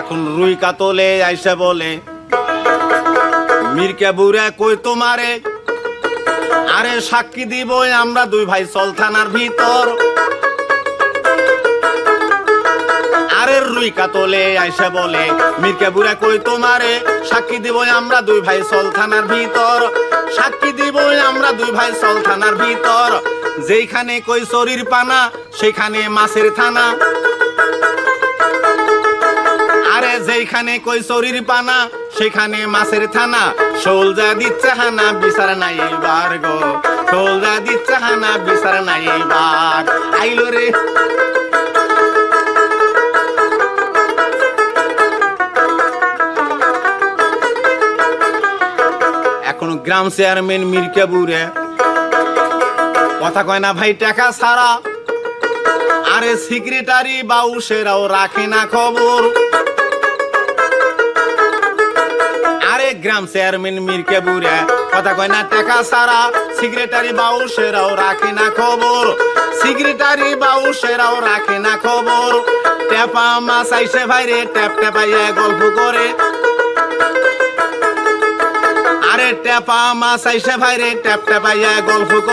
এখন রুই কাতলে আইসে বলে, মির্কা বুড়া কই তোমারে? আরে সাক্ষী দিব আমরা দুই ভাই সলথানার ভিতর। আরে রুই কাতলে আইসে বলে, মির্কা বুড়া কই তোমারে? সাক্ষী দিব আমরা দুই ভাই সলথানার ভিতর। সাক্ষী দিব আমরা দুই ভাই সলথানার ভিতর। যেখানে কই শরীর পানা, সেখানে মাছের থানা। যেখানে কই শরীর পানা, সেখানে মাছের থানা। সোলজা দিচ্ছে হানা, বিচার নাই এইবার গো। সোলজা দিচ্ছে হানা, বিচার নাই এইবার। আইলো রে। এখন গ্রাম চেয়ারম্যান মির্কা বুড়ে। কথা কয় না ভাই টাকা ছাড়া। আরে সেক্রেটারি বাউসেরাও রাখে না খবর। গ্রাম চেয়ারম্যান মির বুড়ে কথা কয় না, টাকা সারা সিক্রেটারি বাউ সেরাও রাখে না খবর। সিক্রেটারি বাউ সেরাও রাখে না খবর। টেপা মাছ আইসে ভাইরে, ট্যাপ টেপাইয়া গল্প করে। আরে টেপা মাছ আইসে ভাইরে, ট্যাপ টেপাইয়া গল্প করে।